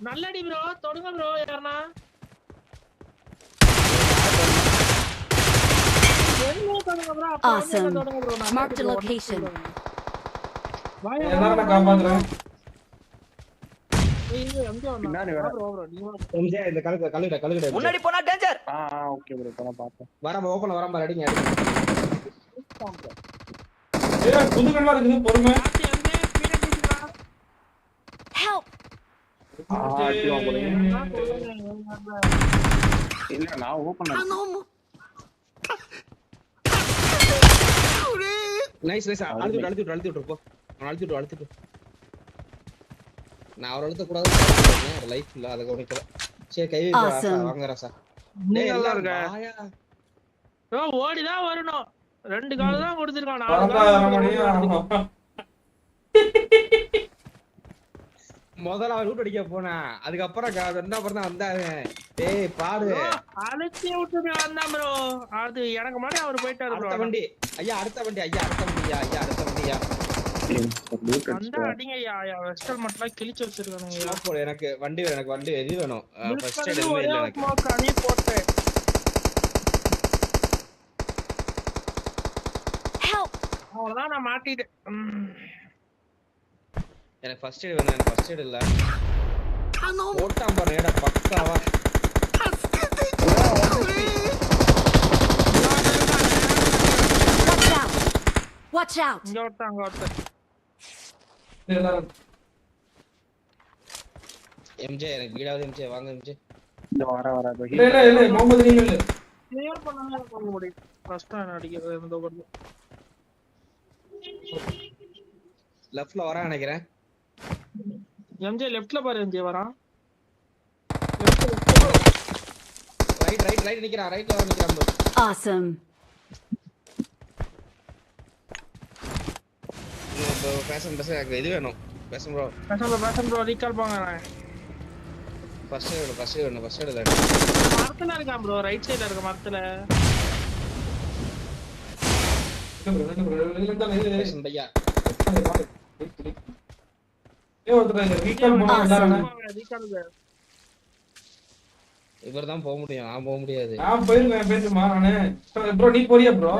நல்லடி bro தொடுங்க bro யாருனா Awesome. Marked a location. எல்லாரும் நான் காப்பாத்துறேன். முன்னாடி போனா டேஞ்சர் ஆ ஓகே ப்ரோ இப்ப நான் பார்த்தேன் வரம்ப ஓப்பன் வரம்ப அடிங்க ஏய் புது கண்ணா இருக்குது பொறுமை பாத்து எங்க பின்னாடி Help! ஆ, அடிவான் போலயே. இல்ல நான் ஓபன் நைஸ் நைஸ் அழுத்தி விட்டு அழுத்தி விட்டு அழுத்தி விட்டு போ. அவன் அழுத்தி விட்டு அழுத்தி விட்டு. நான் அவர் அழுத்த கூடாது லைஃப் இல்ல அதை கவனிக்கல. சரி கை வைப்பா, ராசா Awesome. வாங்க ராசா. நீ டேய், நல்லா இருக்க வாயா. ப்ரோ ஓடி தான் வரணும். ரெண்டு கால் தான் கொடுத்திருக்கான் நாலு வரதா கால் வர கொடுத்திருக்கான். முடியும் முதல்ல அவன் ரூட் அடிக்க போனான் அதுக்கப்புறம் ரெண்டா அப்புறம் தான் வந்தாங்க. டேய் பாடு ப்ரோ, அழைச்சி விட்டுட்டு வந்தான் ப்ரோ. அது எனக்கு முன்னாடி அவர் போயிட்டாரு அடுத்த வண்டி. ஐயா அடுத்த வண்டி ஐயா அடுத்த வண்டியா ஐயா அடுத்த வண்டியா வந்தா அடிங்க ஐயா ஐயா. வெஸ்டல் மட்டும் கிழிச்சு வச்சிருக்கானுங்க எனக்கு வண்டி வேணும் எனக்கு வண்டி எது வேணும். ஃபர்ஸ்ட் எதுவுமே இல்ல எனக்கு. போட்டேன்! அவ்வளவுதான் நான் மாட்டிட்டேன். எனக்கு ஃபர்ஸ்ட் எய்ட் வேணும். எனக்கு ஃபர்ஸ்ட் எய்ட் இல்ல. போட்டான் பாரு ஏடா பக்காவா. Watch out! இங்க ஒருத்தன் அங்க ஒருத்தன். எம்ஜே எனக்கு வீடாவது எம்ஜே வாங்க எம்ஜே இந்த வர வர இல்ல இல்ல இல்ல முகமது நீங்க இல்ல கிளியர் பண்ணாம பண்ண முடியும். கஷ்டம் என்ன அடிக்கிறது இந்த ஒரு லெஃப்ட்ல வரேன் நினைக்கிறேன். எம்ஜே லெஃப்ட்ல பாரு எம்ஜே வரான் ரைட் ரைட் ரைட் நிக்கிறான் ரைட்ல வர நிக்கிறான் bro. Awesome. இன்னும் bro, பேசணும் பேச எனக்கு இது வேணும். பேசணும் ப்ரோ பேசம் பேசம் ப்ரோ ரீகால் போங்க நான் ஃபர்ஸ்ட் வேணும் ஃபர்ஸ்ட் வேணும் ஃபர்ஸ்ட் வேணும் மரத்துல இருக்கான் ப்ரோ ரைட் சைடுல இருக்க மரத்துல. பண்ணா எல்லாரும் ரீகால் இவர் தான் போக முடியும். நான் போக முடியாது. நான் போயிருவேன் பேசுமா நானு ப்ரோ நீ போறியா? ப்ரோ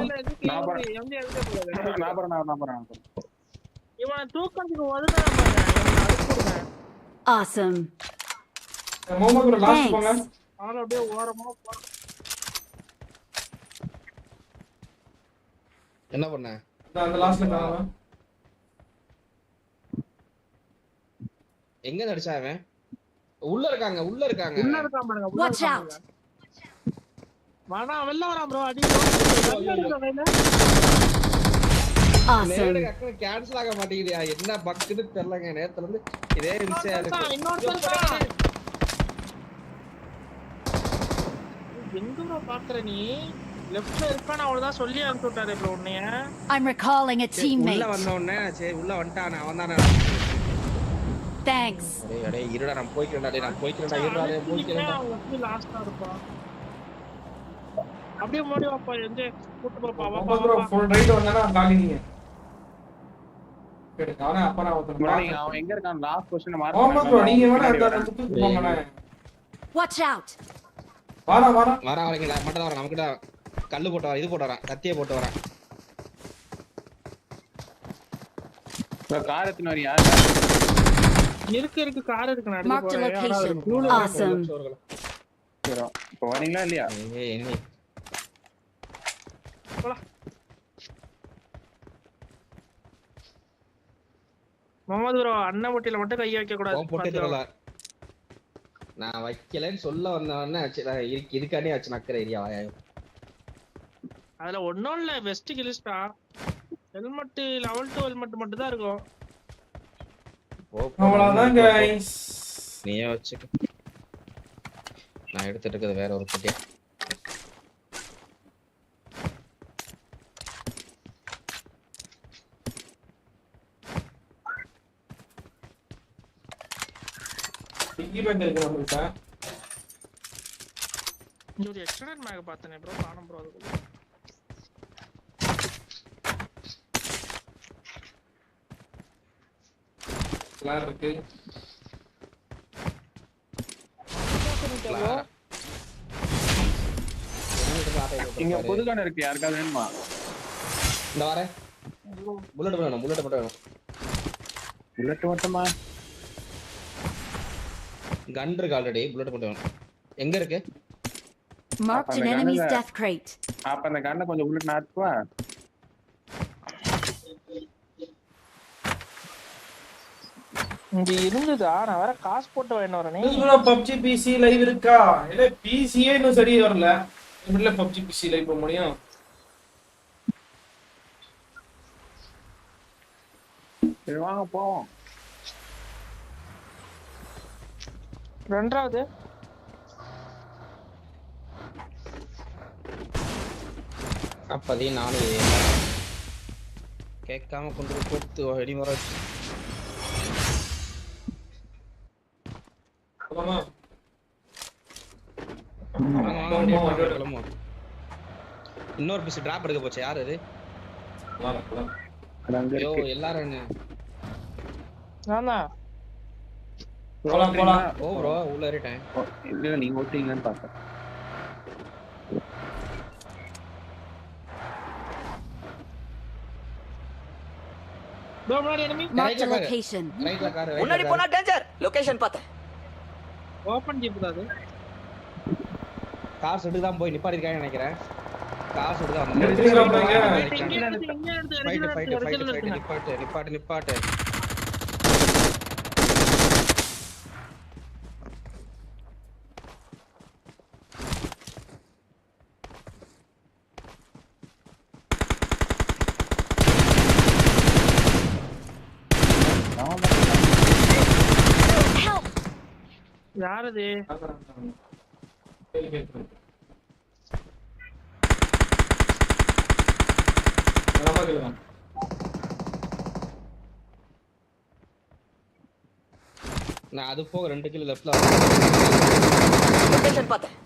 நான் போறேன். நான் போறேன். இவனை தூக்கத்துக்கு பாருங்க இவனை Awesome. Mohammed bro last. போங்க. ஆள அப்படியே ஓரமா போ என்ன பண்ண? அந்த லாஸ்ட்ல காணோம். எங்க நடிச்சா அவன்? உள்ள இருக்காங்க உள்ள இருக்காங்க. உள்ள இருக்கான் பாருங்க out. பாருங்க. வாடா வெளில வரான் ப்ரோ அடி இருக்க. கேன்சல் ஆக மாட்டேங்குது என்ன பக்குன்னு தெரியலங்க. நேரத்துல இருந்து இதே எனக்கு. இன்னொருத்தன் எங்க ப்ரோ பாக்குற நீ? லெஃப்ட்ல இருக்கான்னு அவ்வளவுதான் சொல்லி அனுப்பிச்சு விட்டாரு ப்ரோ உன்னைய. I'm recalling a சரி, உள்ள teammate. வந்த உடனே சரி உள்ள வந்துட்டான் அவன் தானே Thanks. அடே அடே இருடா நான் போய்க்கிறேன்டா. டேய் நான் போய்க்கிறேன்டா இருடா டேய் போய்க்கிறேன்டா. லாஸ்டா இருப்பான் அப்படியே மோடி வாப்பா எந்த கூட்டு பாப்பா முகமது ப்ரோ வாப்பா ஃபுல் ரைட் வந்தானா காலி நீங்க சரி அவனே அப்ப நான் ஒருத்தன். அவன் எங்க இருக்கான்? Last position mark Mohammed bro நீங்க வேணா அந்த சுத்தி போங்கண்ணே. Watch out! வாடா வாடா. வர வரீங்களா மட்டும் தான் வரேன். நமக்கிட்ட கல்லு போட்டு வரேன் இது போட்டு வரேன் கத்தியை போட்டு வரேன். கார் எத்தனை வரியா? இருக்கு இருக்கு கார் இருக்கு நான். சரி இப்போ வரீங்களா இல்லையா? ஏய் என்ன முகமது ப்ரோ அண்ணன் முட்டியில மட்டும் கை வைக்க கூடாது. நான் வைக்கலன்னு சொல்ல வந்தவொடனே ஆச்சு ஆச்சு நக்கிற ஏரியா அதுல ஒண்ணும் இல்ல வெஸ்ட் கிலிஸ்டா ஹெல்மெட் லெவல் டு ஹெல்மெட் மட்டும் தான் இருக்கும். அவ்வளவுதான். கைஸ் நீயே வச்சுக்க. நான் எடுத்துட்டு இருக்கிறது வேற ஒரு குட்டியா பிக்கி பேங்க் இருக்கு நம்மள்ட்ட. இங்க ஒரு எக்ஸ்டர்னல் மேக் பார்த்தனே ப்ரோ காணும் ப்ரோ அதுக்குள்ள. எல்லாம் இருக்கு இங்க பாரு. புது கடை இருக்கு யாருக்காவது வேணுமா? இந்த வரேன் புல்லட் வேணும் புல்லட் மட்டும் வேணும். புல்லட் மட்டுமா? கன் இருக்கு ஆல்ரெடி புல்லட் மட்டும் வேணும். எங்க இருக்கு? Marked an Apa, enemy's nagano death crate. அப்ப அந்த கண்ணை கொஞ்சம் புல்லட் நாட்டுவா இங்க இருந்ததா? நான் வேற காசு போட்டு வாங்கிட்டு வரேனே. பப்ஜி பிசி லைவ் இருக்கா? இல்ல பிசியே இன்னும் சரி வரல. எப்படில பப்ஜி பிசி லைவ் போக முடியும். சரி வாங்க போவோம். ரெண்டாவது. அப்பதையும் நானும் கேட்காம கொண்டு போய் கொடுத்து கிளம்புவோம். இன்னொரு பீஸ் டிராப் எடுக்க போச்சு யார் அது? ஐயோ எல்லாரும் நானா? போலாம், போலாம். ஓ ப்ரோ உள்ள ஏறிட்டேன். இல்ல நீங்க ஓட்டுறீங்கன்னு பார்த்தேன். முன்னாடி போனா டேஞ்சர் லொகேஷன் பார்த்தேன். ஓபன் ஜீப் தான் அது. கார் செட்டு தான் போய் நிப்பாட்டிருக்காங்கன்னு நினைக்கிறேன். கார் செட்டு தான் எடுத்துக்கிறோம் வந்து பாருங்க. இங்க எடுத்து, இங்க எடுத்து, ஃபைட் original ஃபைட் எடுத்து, ஃபைட் original ஃபைட் எடுத்துங்க. நிப்பாட்டு நிப்பாட்டு நிப்பாட்டு Help! யார் அது கேளு, கேளு. நலமா கேளுங்க. நான் அது போக ரெண்டு கிலோ லெஃப்ட்ல லொகேஷன் பார்த்தேன்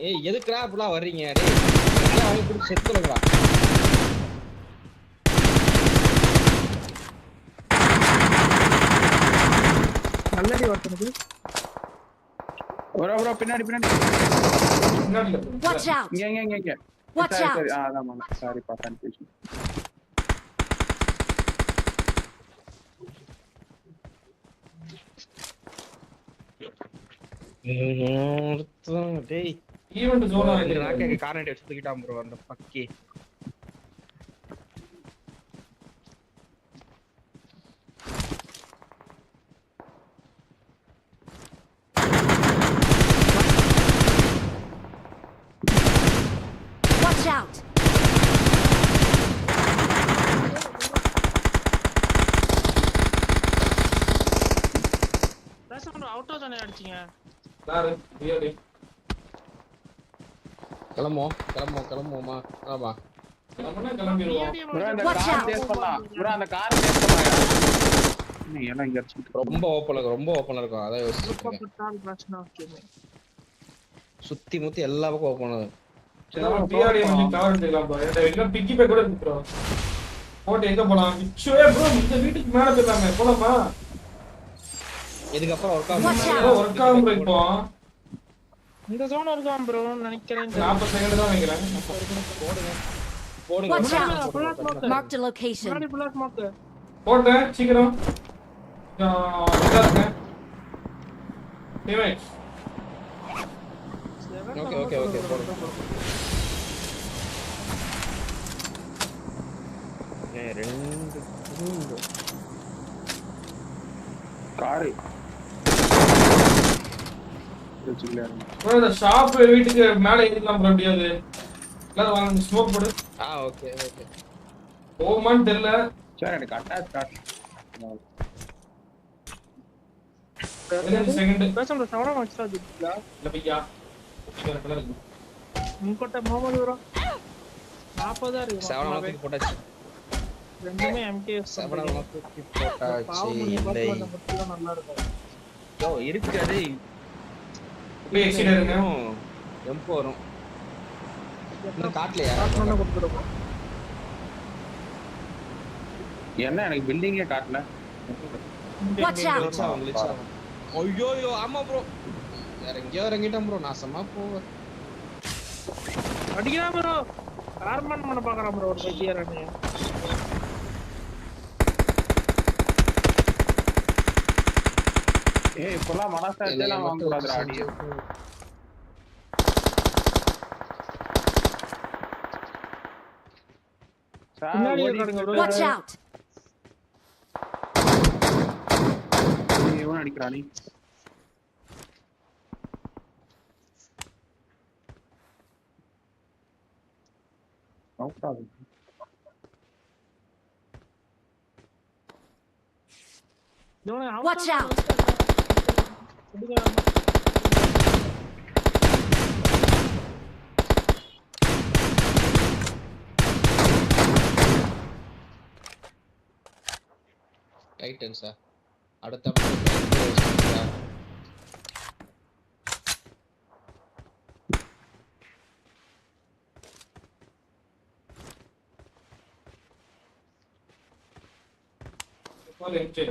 ஏய் எதுக்குடா அப்படிலாம் வர்றீங்க டேய் எல்லாம் வாங்கி கொடுத்து செத்துலங்களா நல்லடி ஒருத்தனுக்கு ப்ரோ ப்ரோ பின்னாடி பின்னாடி பின்னாடி இல்ல. Watch out! இங்க இங்க இங்க இங்க Watch சரி, out! சரி ஆ அதான் சாரிப்பா கன்ஃபியூஷன் டேய் ஈவென்ட் ஜோனா இந்த இருக்கு. ராக்கெட் கார்னெட் எடுத்து தூக்கிட்டான் ப்ரோ அந்த பக்கி Watch out! பேசாம அவுட் ஆஃப் தானே அடிச்சீங்க யாரு? பிஆர்டி. கிளம்புவோம் கிளம்புவோம் கிளம்புவோமா ஆமா கிளம்புனா கிளம்பிடுவோம். பின்னாடி ப்ரோ அந்த Watch கார் out. டேஸ்ட் பண்ணலாம் ப்ரோ அந்த கார் நீ எல்லாம் இங்க அடிச்சிட்டு ரொம்ப ஓப்பன்ல இருக்கும் ரொம்ப ஓப்பன்ல இருக்கும் அதான் சுத்தி முத்தி எல்லா பக்கம் ஓப்பன் பிக்கி பேக் கூட. போட்டு எங்க போலாம்? இந்த வீட்டுக்கு மேல போயிடலாமே. போலாமா? இதுக்கப்புறம் ஒர்க் ஒர்க் ஆகும் இப்போ. இந்த ஜோன் இருக்கான் ப்ரோ நினைக்கிறேன் நாற்பது செகண்ட் தான் வைக்கிறேன். போடுங்க. Watch out. ஃபுல்லா ஸ்மோக் Marked a location. முன்னாடி ஃபுல்லா ஸ்மோக் போட்டேன் சீக்கிரம். கொஞ்சம் இதா இருக்கேன் Teammates, ஓகே ஓகே ஓகே போடுங்க. ஏய், ரெண்டு ரெண்டு. காரு. ஷாப் வீட்டுக்கு மேல ஏறிக்கலாம் bro முடியாது எல்லாரும் வாங்க ஸ்மோக் போடு. ஆ ஓகே ஓகே போகுமான்னு தெரியல. சார் எனக்கு அட்டாச் பதினஞ்சு செகண்ட் பேசாம சவரா வச்சா ஜிப்ல இல்ல பையா. முன்கொட்ட ப்ரோ செவன் இருக்கு. தூக்கி போட்டாச்சு. ரெண்டுமே எம்கேஎஸ் செவன் தூக்கி போட்டாச்சு. இல்லை. நல்லா இருக்கும். யோ இருக்காது போய் எக்ஸிட் இருங்க எம்போ வரும். இன்னும் காட்டலையா? பண்ண கொடுத்துருக்கோம் என்ன எனக்கு பில்டிங்கே காட்டல. ஐயோ ஆமா ப்ரோ வேற எங்கேயோ இறங்கிட்டேன் ப்ரோ நாசமா போவேன். அடிக்கிறா ப்ரோ கார்மன் பண்ண பாக்குறான் ப்ரோ ஒரு பைத்தியாரனே ஏய் இப்பெல்லாம் மனசாட்சியெல்லாம் வாங்கக்கூடாதுடா அடி சார், பின்னாடி ஓடிட்டு இருக்கானுங்க இருக்காரு. Watch out! ஏய், இவன் அடிக்கிறான் நீ Out ஆகுது. இவனை Watch out. டைட்டன்ஸா அடுத்த match போல இருந்துச்சு.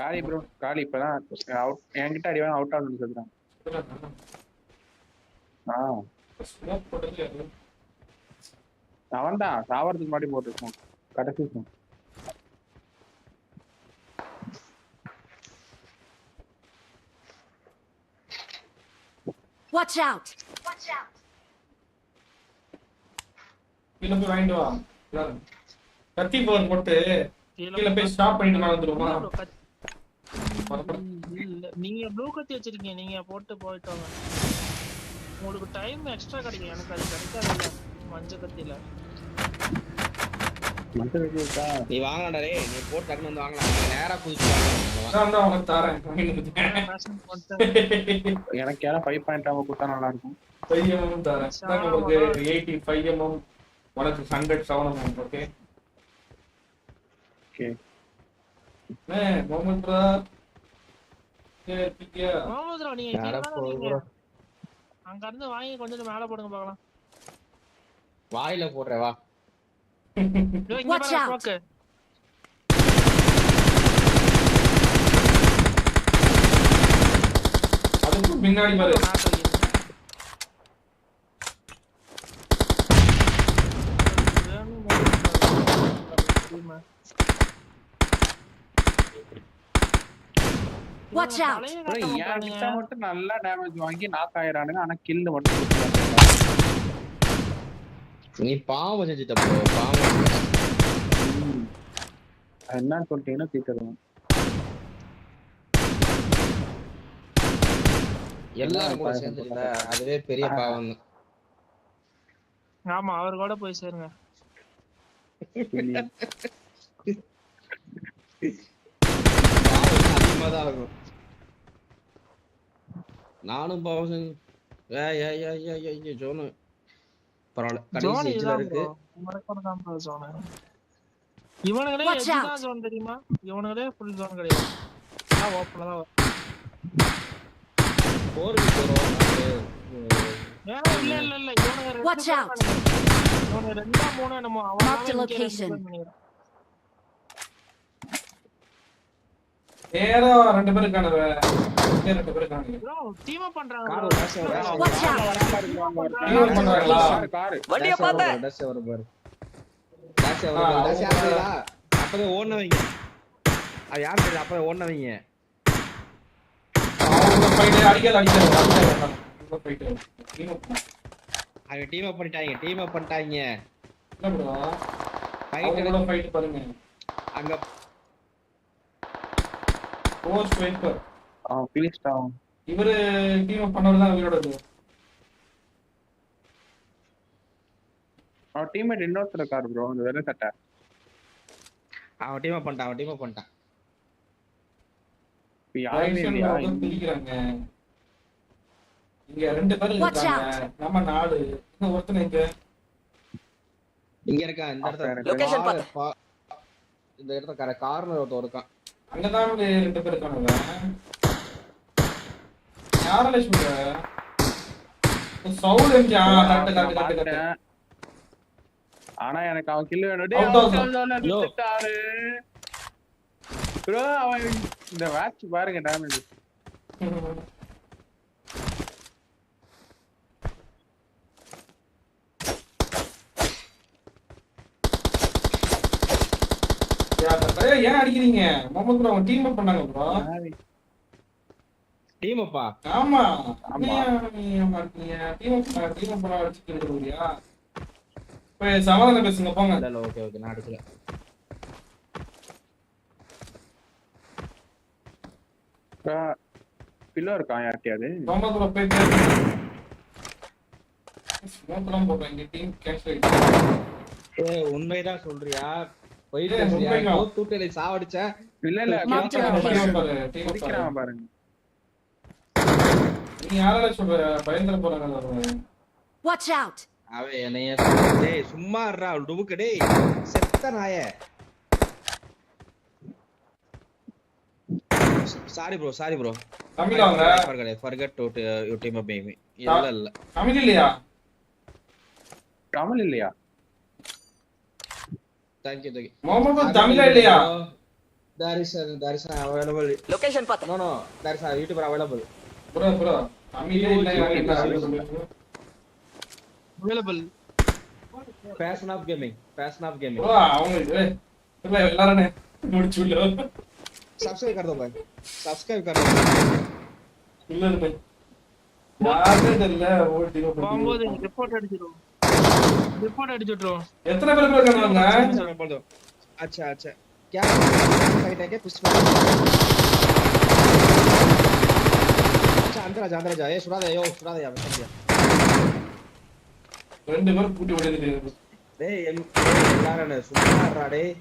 காளி ப்ரோ காளி இப்பதான் அவுட் என்கிட்ட அடி அவுட் ஆகணும்னு சொல்றான் ஆ? அவன் தான் சாவறதுக்கு முன்னாடி போட்டுருக்கோம் கடைசி smoke. Watch out! கீழே போய் வாங்கிட்டு வா. கத்தி பவர் போட்டு கீழே போய் ஸ்டாப் பண்ணிட்டு நான் வந்துருவோமா நீங்க ப்ளூ கத்தி வச்சிருக்கீங்க நீங்க போட்டு போயிட்டு வாங்க உங்களுக்கு டைம் எக்ஸ்ட்ரா கிடைக்கும் எனக்கு அது கிடைக்காதுல்ல மஞ்சள் கத்தியில? நீ வாங்கடா டேய் நீ போட்டு டக்குனு வந்து வாங்கலாம் நீ நேரா குதிச்சு நான் தான் உனக்கு தரேன் எனக்கு ஃபைவ் பாயிண்ட் அவங்க கொடுத்தா நல்லா இருக்கும். ஃபைவ் எம்எம் தரேன். நான் உங்களுக்கு எயிட்டி ஃபைவ் எம்எம் உனக்கு hundred seven MM okay okay ஏ மொஹமத் நீங்க? அங்க இருந்து வாங்கி கொஞ்சம் மேல போடுங்க பார்க்கலாம் வாயில போடுற வா. பின்னாடி பாரு. நாக்கு வைக்கிறீங்க. Out. தலையை bro, காட்ட. மட்டும் நல்லா டேமேஜ் வாங்கி நாக் ஆயிரானுங்க ஆனா கில் மட்டும். நீ பாவம் செஞ்சுட்ட ப்ரோ பாவம் என்னன்னு சொல்லிட்டீங்கன்னா தீர்த்துருவேன் எல்லாரும் கூட சேர்ந்துல அதுவே பெரிய பாவம் ஆமா அவர் கூட போய் சேருங்க. பாவம் அதிகமா தான் இருக்கும் நானும் ஏய் ஏய் ஏய் ஏய் ஜோனு. பரவாயில்ல. ஜோன் கடைசி இருக்கு. இவனுங்களே zone தெரியுமா? இவனுங்களே ஃபுல் ஜோன் கிடையாது. ஓப்பன்ல தான் போறோம் ஏன் இல்ல இல்ல இல்ல. இவனுங்க ரெண்டு மூணு என்னமோ அவன் the அவன் இங்க ரெண்டு location. பேர் நினைக்கிறேன். நேரா ரெண்டு பேரும் இருக்கானுவ இங்க ரெண்டு பேரும் இருக்கானுங்க பண்றாங்க பண்றாங்களா? வண்டியை டேஷ் வர பாரு. டேஷ் வர பாரு. டேஷ் யாருடா அப்பவே ஓடுனவங்க. அது யார் தெரியல அப்பவே ஓடுனவங்க. அவங்க team up. பண்ணு. அவங்க டீம் அப் பண்ணிட்டாங்க டீம் அப் பண்ணிட்டாங்க. என்ன bro? ஃபைட் ஃபைட் பாருங்க. அங்க போஸ்ட் வைப்பர் அவன் finished ஆகும். இவரு டீம் அப் பண்ணவர் தான் இருக்கு அவன் teammate இன்னொருத்தர் இருக்காரு bro, அந்த வெள்ளை சட்டை. அவன் டீம் அப் பண்ணிட்டான் அவன் டீம் அப் பண்ணிட்டான். இப்ப யாருமே இல்லையா? பிரிக்கிறாங்க இங்க ரெண்டு பேரும் Watch இருக்காங்க. நம்ம நாலு. இன்னும் ஒருத்தன் இங்க. இங்க இருக்கான் இந்த இடத்துல பா- இந்த இடத்துல கர கார்னர் ஒருத்தன் இருக்கான். அங்கதான் ரெண்டு பேர் இருக்கானுங்க. யார லட்சுமி சவுல் எம்ஜா கரெக்ட் கரெக்ட் கரெக்ட். ஆனா எனக்கு அவன் கில் வேணும் டேய். ப்ரோ அவன் இந்த மேட்ச் பாருங்க டேமேஜ் ஏன் ஏன் அடிக்கிறீங்க முகமது ப்ரோ அவங்க டீம் அப் பண்ணாங்க ப்ரோ டீம் அப்பா ஆமா. ஆமா. டீம் அப் டீம் அப் பண்ண அடிச்சுட்டு இருக்கீங்க போய் சமாதானம் பேசுங்க போங்க. இல்ல ஓகே ஓகே நான் அடிக்கல. பில்லோ இருக்கான் யார்கிட்டயாவது? முகமது ப்ரோ போய் பேசுங்க ஸ்மோக்லாம் போடுறேன் இங்க டீம் கேன்சல் ஆயிடுச்சு. ஏய் உண்மைதான் சொல்றியா? போய் ஏய், பேசுறியா உண்மைதான். தோத்து தூக்கலை சாவடிச்சேன். இல்ல இல்ல Marked a team location. Up பாரு. டீம் அப் குடிக்கிறான் பாருங்க. நீ யாரால சொல்ற பயந்துட போறாங்க Watch out! அவன் என்னைய சொல்றான். டேய் சும்மா இருடா டுபுக்கு டேய். செத்த நாய. Sorry bro sorry bro Tamil அவங்க? Forget to you team up baby இல்ல இல்ல. தமிழ் இல்லையா? தமிழ் இல்லையா? thank you thank you Mohammed தமிழா இல்லையா there is a, there is a available location पता no no there is a youtuber available bro bro தமிழே இல்லை எனக்கு என்ன available passion of gaming passion of gaming bro அவங்க ஏய், இல்ல எல்லாரும் முடிச்சு உள்ள सब्सक्राइब कर दो भाई सब्सक्राइब कर दो இல்ல இல்ல யாருமே தெரியல ஓடி போகும்போது ரிப்போர்ட் அடிச்சிடும் ரிப்போர்ட் அடிச்சு விட்டுருவோம். எத்தனை பேர் இருக்காங்க அச்சா அச்சா. கேஸ் அந்தராஜா அந்தராஜா. ஏ சுடாத யோ சுடாத ரெண்டு பேர் பூட்டி ஓடிடுங்க டேய் எல்லாரும் சும்மாடா டேய்.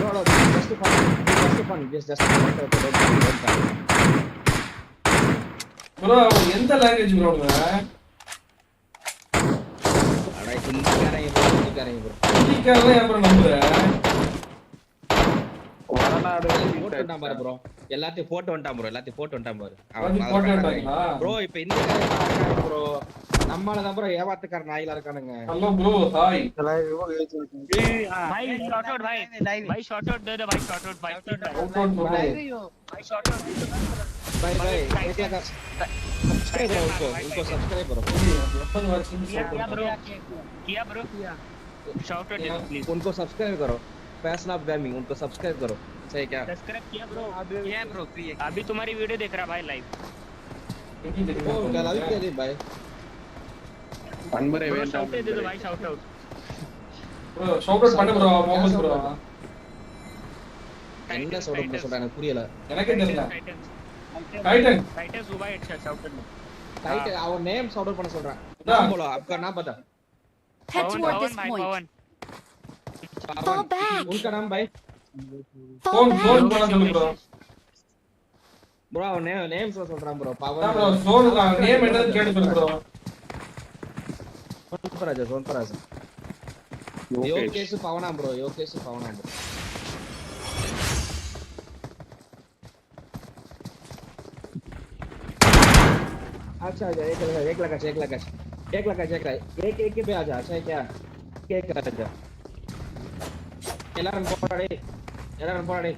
No, no, just fun. Just fun. எந்த லாங்குவேஜ் ப்ரோங்க இந்திக்காரங்க ப்ரோ இந்திக்காரங்க ப்ரோ இந்திக்காரங்க ஏன் ப்ரோ நம்புற வரநாடு போட்டு நம்பர் ப்ரோ எல்லாத்தையும் போட்டு வந்துட்டான் ப்ரோ. எல்லாத்தையும் போட்டு வந்துட்டான் பாரு அவன் ப்ரோ இப்போ இந்திக்காரங்க ப்ரோ? நம்மால தான் ப்ரோ ஏமாத்துக்கார நாயில இருக்கானுங்க. Hello bro hi bye shout out bye bye shout out டே bye shout out bye shout out bye shout out bye bye subscribe करो उनको उनको सब्सक्राइब करो எப்போது வாட்சிங் किया किया ब्रो किया ब्रो किया शॉट आउट दे दो प्लीज उनको सब्सक्राइब करो पैशन ऑफ गेमिंग उनको सब्सक्राइब करो सही क्या सब्सक्राइब किया ब्रो किया ब्रो अभी तुम्हारी वीडियो देख रहा भाई लाइव ओ क्या लाइक कर रही भाई வன்முறை ब्रो வேண்டாம் शॉट दे दो भाई shot out bro shout out பண்ணு ப்ரோ முகமது ப்ரோ என்ன சொல்ற ப்ரோ சொல்றேன் எனக்கு புரியல எனக்கே தெரியல टाइटंस டைட்டன் टाइटंस सुबह हेडशॉट शॉट आउट ரைட் அவன் நேம்ஸ் ஆர்டர் பண்ண சொல்றேன். போல அப்ப நான் பார்த்தா head toward this point. Fall back. உன்க பை ஃபோன் ஃபோன் பண்ண சொல்லு ப்ரோ ப்ரோ நேம் நேம் சொல்ல சொல்றான் bro power bro phone name என்னன்னு கேட்டு சொல்லு ப்ரோ சோன்பராஜ் சோன்பராஜ் யோகேஷ் பவனா ப்ரோ யோகேஷ் பவனா ப்ரோ अच्छा अच्छा एक लगा एक लगा एक लगा एक लगा एक लगा एक एक पे आजा अच्छा है क्या एक आजा எல்லாரும் போறாடே எல்லாரும் போறாடே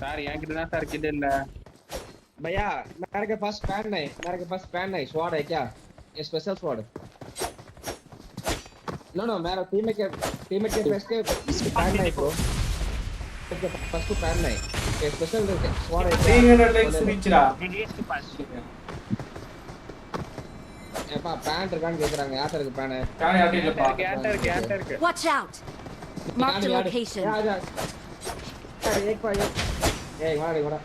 சார் என்கிட்ட தான் சார் கிட்ட இல்ல भैया मेरे के पास पैन नहीं मेरे के पास पैन नहीं स्वाड है क्या ये स्पेशल स्वाड नो नो मेरा टीम के टीम के पास के पैन नहीं ब्रो के पास को पैन नहीं స్పెషల్ దొరికే వాడు 300 లైక్స్ రీచ్ రా దినేష్కి పాస్ ஏப்பா பேண்ட் இருக்கான்னு கேக்குறாங்க யார்ட்ட இருக்கு பேண்ட் பேண்ட் யார்ட்ட இல்லப்பா கேட்ட இருக்கு கேட்ட இருக்கு watch out mark the location ஏய் ஏய் பா ஏய் வாடி வாடா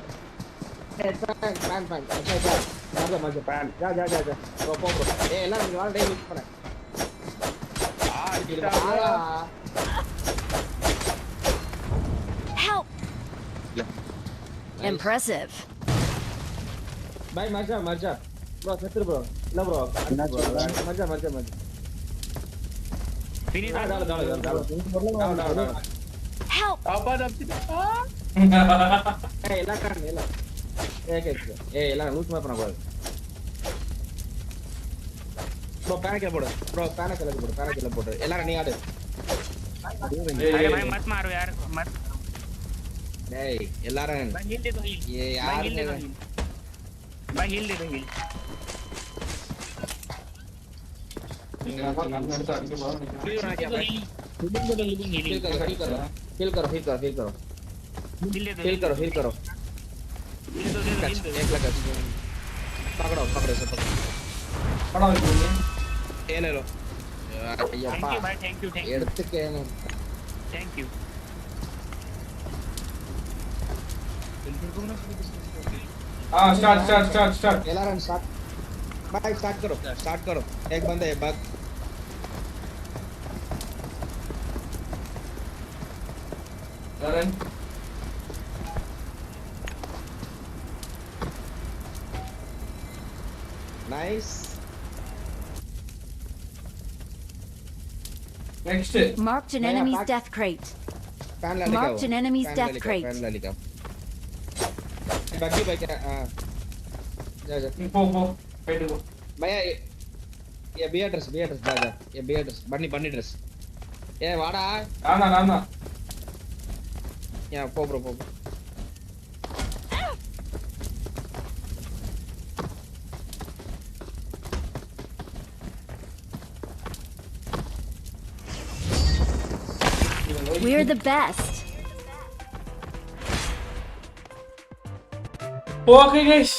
பேண்ட் பேண்ட் பேண்ட் அச்சா அச்சா மார்க்க மார்க்க பேண்ட் ஜா ஜா ஜா ஜா போ போ ஏய் எல்லாம் நீ வாடா டேய் மீட் பண்ணு ஆ இதுல ஆ Impressive. பாய் மஜா மஜா ப்ரோ செத்துரு ப்ரோ இல்ல ப்ரோ மஜா மஜா மஜா फिनिश டால டால டால டால டால டால Help! அப்பா தப்பிச்சு ஏய் எல்லாம் காரணம் இல்ல ஏய் கேக்கு ஏய் எல்லாம் லூஸ் பண்ண கூடாது ப்ரோ பேன கீழ போடு ப்ரோ பேன கீழ போடு பேன கீழ போடு எல்லாரும் நீ ஆடு अरे भाई मत मारो यार मत டேய் எல்லாரும் भाई हिल दे दो हिल ये भाई यार हिल दे दो मेरा- हिल भाई हिल दे दो हिल நீங்க அப்புறம் கண்ணு எடுத்து அடிக்க போறோம் हिल होना क्या भाई हिलिंग दे दो हिलिंग फील हिलिंग करो फील करो फील करो फील करो फील करो हिल दे दो फील करो फील करो हिल दो हिल कच दो एक लगा पकड़ो पकड़ो सब पकड़ो படம் வைக்கிறீங்க ஏனே லோ थैंक ஐயப்பா यू भाई thank you thank you எடுத்துக்கேனே thank you हां start start start start alarm start भाई स्टार्ट करो स्टार्ट करो एक बंदा है बात करण nice next marked an enemies death crate Marked an enemy's death crate. We are the best. Okay guys.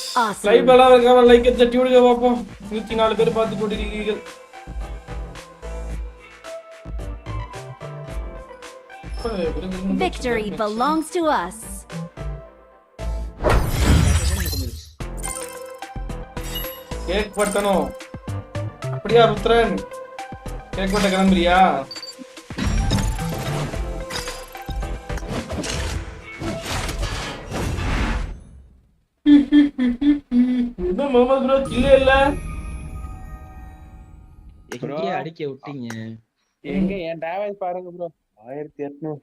Live எல்லாம் இருக்காம லைக் தட்டி விடுங்க பாப்போம். நூத்தி நாலு பேர் பார்த்து கொண்டிருக்கீர்கள் Victory belongs to us. கேக் பட்டணும். அப்படியா ருத்ரன்? கேக் பட்ட கிளம்புறியா? இன்னும் முகமது ப்ரோ இல்ல? இல்ல எங்கே அடிக்க விட்டீங்க. எங்க என் டேமேஜ் பாருங்க ப்ரோ ஆயிரத்தி எட்நூறு.